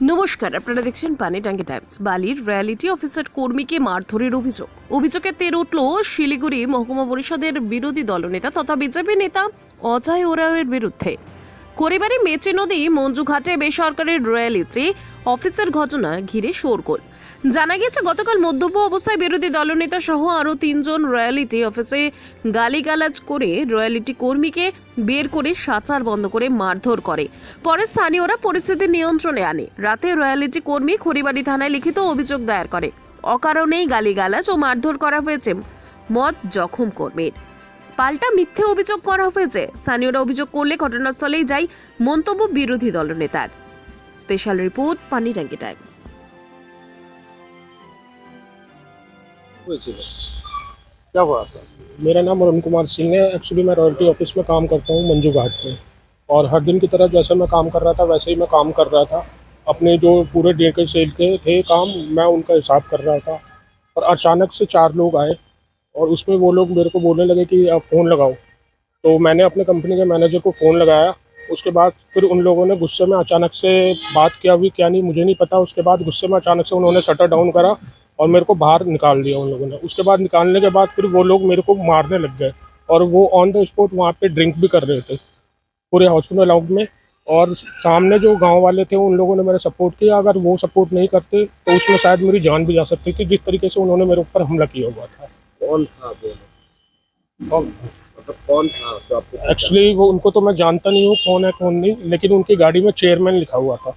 নমস্কার, আপনারা দেখছেন পানি পানিটাঙ্গি টাইমস। বালির রিয়ালিটি অফিসার কর্মীকে মারধরের অভিযোগ। অভিযোগে তের উঠল শিলিগুড়ি মহকুমা পরিষদের বিরোধী দলনেতা তথা বিজেপি নেতা অজয় ওরাওয়ের বিরুদ্ধে। করিবারে মেচে নদী মঞ্জুঘাটে বেসরকারি রয়্যালিটি অফিসের ঘটনা ঘিরে শোরগোল। জানা গেছে গতকাল মদ্যপ অবস্থায় বিরোধী দলনেতা সহ আরও তিনজন রয়্যালিটি অফিসে গালিগালাজ করে রয়্যালিটি কর্মীকে বের করে সাচার বন্ধ করে মারধর করে। পরে স্থানীয়রা পরিস্থিতি নিয়ন্ত্রণে আনে। রাতে রয়্যালিটি কর্মী খড়িবাড়ি থানায় লিখিত অভিযোগ দায়ের করে। অকারণেই গালিগালাজ ও মারধর করা হয়েছে মদ জখম কর্মীর। পাল্টা মিথ্যে অভিযোগ করা হয়েছে। স্থানীয়রা অভিযোগ করলে ঘটনাস্থলেই যায় মন্তব্য বিরোধী দলনেতার। Special report Panitanki Times. হয়েছিল क्या हुआ था मेरा नाम अरुण कुमार सिंह है एक्चुअली मैं रॉयल्टी ऑफिस में काम करता हूँ मंजू घाट में और हर दिन की तरह जैसे मैं काम कर रहा था वैसे ही मैं काम कर रहा था अपने जो पूरे डे के सेल के थे काम मैं उनका हिसाब कर रहा था और अचानक से चार लोग आए और उसमें वो लोग मेरे को बोलने लगे कि आप फ़ोन लगाओ तो मैंने अपने कंपनी के मैनेजर को फ़ोन लगाया उसके बाद फिर उन लोगों ने गुस्से में अचानक से बात किया भी क्या नहीं मुझे नहीं पता उसके बाद गुस्से में अचानक से उन्होंने शटर डाउन करा और मेरे को बाहर निकाल दिया उन लोगों ने। उसके बाद निकालने के बाद फिर वो लोग मेरे को मारने लग गए और वो ऑन द स्पॉट वहाँ पे ड्रिंक भी कर रहे थे पूरे हाउसफुल अलाउड में। और सामने जो गाँव वाले थे उन लोगों ने मेरा सपोर्ट किया। अगर वो सपोर्ट नहीं करते तो उसमें शायद मेरी जान भी जा सकती थी जिस तरीके से उन्होंने मेरे ऊपर हमला किया हुआ था। कौन था कौन? मतलब कौन था एक्चुअली वो उनको तो मैं जानता नहीं हूँ कौन है कौन नहीं लेकिन उनकी गाड़ी में चेयरमैन लिखा हुआ था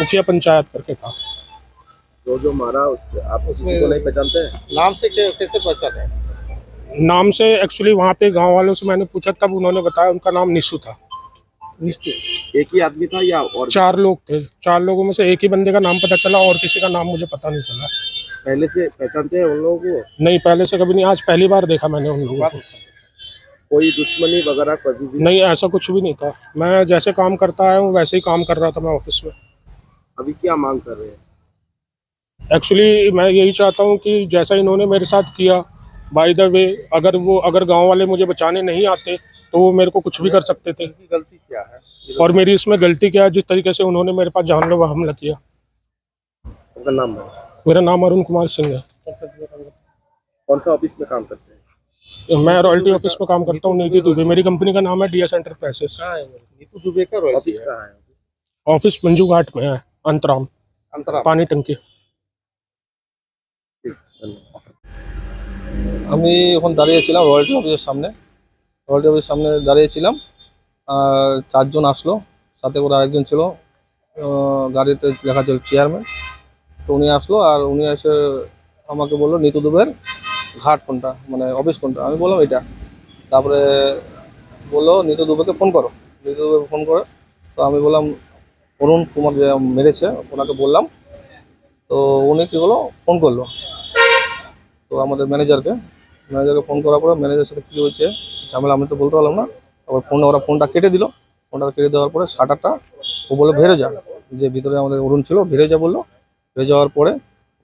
मुखिया पंचायत करके था। जो जो मारा उससे आप उसको नहीं पहचानते हैं? नाम से कैसे पहचान? है नाम से एक्चुअली वहाँ पे गाँव वालों से मैंने पूछा तब उन्होंने बताया उनका नाम निशु था। एक ही आदमी था या और चार लोग थे। चार लोगों में से एक ही बंदे का नाम पता चला और किसी का नाम मुझे पता नहीं चला। पहले से पहचानते हैं उन लोगों को? नहीं पहले से कभी नहीं आज पहली बार देखा मैंने उन लोगों को। कोई दुश्मनी वगैरह कभी भी? नहीं ऐसा कुछ भी नहीं था। मैं जैसे काम करता आया हूँ वैसे ही काम कर रहा था मैं ऑफ़िस में। अभी क्या मांग कर रहे हैं? एक्चुअली मैं यही चाहता हूँ कि जैसा इन्होंने मेरे साथ किया बाय द वे अगर वो अगर गाँव वाले मुझे बचाने नहीं आते तो वो मेरे को कुछ भी कर सकते थे। गलती क्या है? और मेरी इसमें गलती क्या है? जिस तरीके से उन्होंने मेरे पास जानलेवा हमला किया। नाम है मेरा नाम अरुण कुमार सिंह है। कौन सा ऑफ़िस में काम करते हैं? मैं रॉयल्टी ऑफ़िस में काम करता हूँ नीति दुबे। मेरी कंपनी का नाम है D S enterprises Nitu Dubey का ऑफ़िस कहाँ है? ऑफ़िस मंजू घाट में है अंतराम। अंतरा पानी टंकी। আমি এখন দাঁড়িয়েছিলাম রয়্যালটি অফিসের সামনে। রয়্যালটি অফিসের সামনে দাঁড়িয়েছিলাম আর চারজন আসলো, সাথে করে আরেকজন ছিল গাড়িতে দেখা ছিল চেয়ারম্যান তো উনি আসলো আর উনি এসে আমাকে বলল, নিতু দুবের ঘাট কোনটা? মানে অফিস কোনটা? আমি বললাম এটা তারপরে বলল, নিতু দুবেকে ফোন করো। নিতু দুবে ফোন করে, তো আমি বললাম, অরুণ কুমার মেরেছে, ওনাকে বললাম। তো উনি কী হলো ফোন করল। তো আমাদের ম্যানেজারকে ম্যানেজারকে ফোন করার পরে ম্যানেজারের সাথে কী হয়েছে ঝামেলা আমি তো বলতে পারলাম না। তারপর ফোন ওরা ফোনটা কেটে দিল। ফোনটা কেটে দেওয়ার পরে শাটারটা ও বলল বেরো যা। যে ভিতরে আমাদের অরুণ ছিল বেরো যা বলল। বেরো যাওয়ার পরে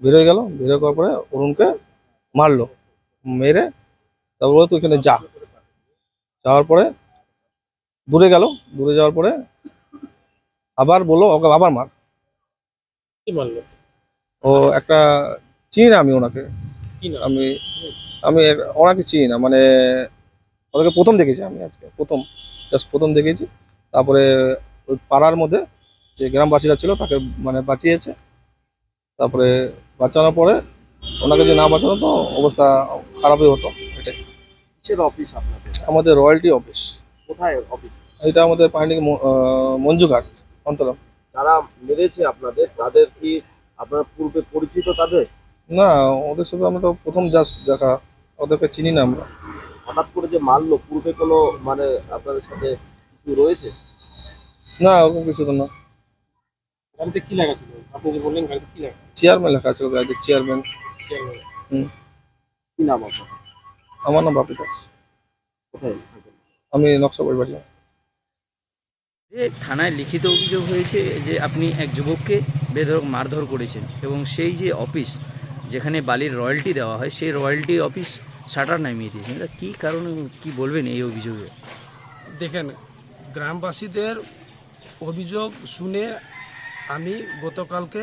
বেরোয় গেল। বেরো করার পরে অরুণকে মারলো মেরে তারপর তুই এখানে যা। যাওয়ার পরে দূরে গেল। দূরে যাওয়ার পরে আবার বলল ওকে আবার মার। কি মানলো ও একটা চিনি না আমি ওনাকে? আমি আমি ওনাকে চিনি না। মানে ওনাকে প্রথম দেখেছি আমি আজকে প্রথম জাস্ট প্রথম দেখেছি। তারপরে ওই পাড়ার মধ্যে যে গ্রামবাসীরা ছিল তাকে মানে বাঁচিয়েছে। তারপরে বাঁচানোর পরে ওনাকে যে না বাঁচানো তো অবস্থা খারাপই হতো এটাই। অফিস আপনাদের? আমাদের রয়্যালটি অফিস কোথায় অফিস এটা আমাদের পাহাড়ি মঞ্জুঘাট অন্তরম। যারা মেরেছে আপনাদের তাদের কি আপনার পূর্বে পরিচিত তাদের? না ওদের সাথে আমরা তো প্রথম জাস্ট দেখা। ওদেরকে চিনি না আমরা। হঠাৎ করে যে মারলো পূর্বে কোনো মানে আপনাদের সাথে কিছু রয়েছে? না ওরকম কিছু তো না। গাড়িতে কি লেখা ছিল? আপনি যে বললেন গাড়িতে কি লাগা চেয়ারম্যান লেখা ছিল গাড়িতে চেয়ারম্যান কি নাম আপনার? আমার নাম বাপি দাস কোথায়? আমি নকশাবাড়ি বাড়ি যে থানায় লিখিত অভিযোগ হয়েছে যে আপনি এক যুবককে বেধরক মারধর করেছেন এবং সেই যে অফিস যেখানে বালির রয়্যালটি দেওয়া হয়, সেই রয়্যালটি অফিস শাটার নামিয়ে দিয়েছেন কী কারণে কি বলবেন এই অভিযোগে? দেখেন, গ্রামবাসীদের অভিযোগ শুনে আমি গতকালকে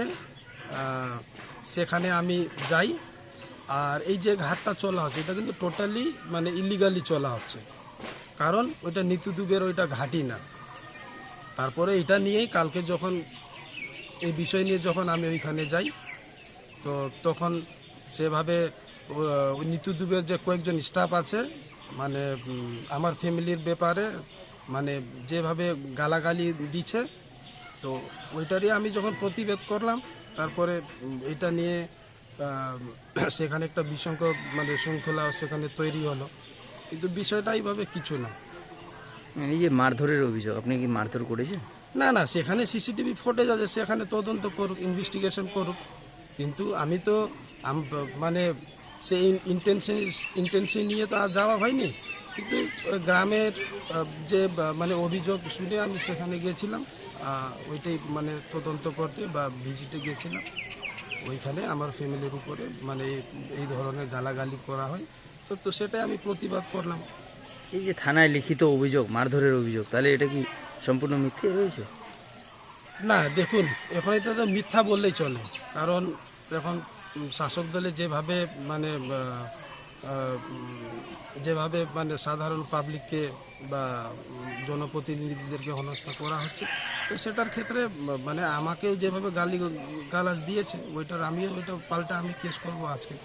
সেখানে আমি যাই, আর এই যে ঘাটটা চলা হচ্ছে, এটা কিন্তু টোটালি মানে ইলিগালি চলা হচ্ছে। কারণ ওইটা নিতু দুবের ওইটা ঘাটি না। তারপরে এটা নিয়েই কালকে যখন, এই বিষয় নিয়ে যখন আমি ওইখানে যাই তো তখন সেভাবে নিতু দুবের যে কয়েকজন স্টাফ আছে মানে আমার ফ্যামিলির ব্যাপারে মানে যেভাবে গালাগালি দিচ্ছে তো ওইটারই আমি যখন প্রতিবাদ করলাম তারপরে এটা নিয়ে সেখানে একটা বিশৃঙ্খল মানে শৃঙ্খলা সেখানে তৈরি হলো। কিন্তু বিষয়টা এইভাবে কিছু না। এই যে মারধরের অভিযোগ আপনি কি মারধর করেছেন? না না সেখানে সিসিটিভি ফুটেজ আছে সেখানে তদন্ত করুক ইনভেস্টিগেশন করুক। কিন্তু আমি তো মানে সেই ইন্টেনশন ইন্টেনশন নিয়ে তো আর যাওয়া হয়নি। কিন্তু গ্রামের যে মানে অভিযোগ শুনে আমি সেখানে গিয়েছিলাম। ওইটাই মানে তদন্ত করতে বা ভিজিটে গিয়েছিলাম। ওইখানে আমার ফ্যামিলির উপরে মানে এই ধরনের গালাগালি করা হয়। তো তো সেটাই আমি প্রতিবাদ করলাম। এই যে থানায় লিখিত অভিযোগ, মারধরের অভিযোগ, তাহলে এটা কি সম্পূর্ণ মিথ্যে রয়েছে না, দেখুন, এখন এটা তো মিথ্যা বললেই চলে। কারণ এখন শাসক দলে যেভাবে মানে যেভাবে মানে সাধারণ পাবলিককে বা জনপ্রতিনিধিদেরকে হেনস্থা করা হচ্ছে, তো সেটার ক্ষেত্রে মানে আমাকেও যেভাবে গালি গালাজ দিয়েছে, ওইটার আমিও, ওইটা পাল্টা আমি কেস করব আজকে।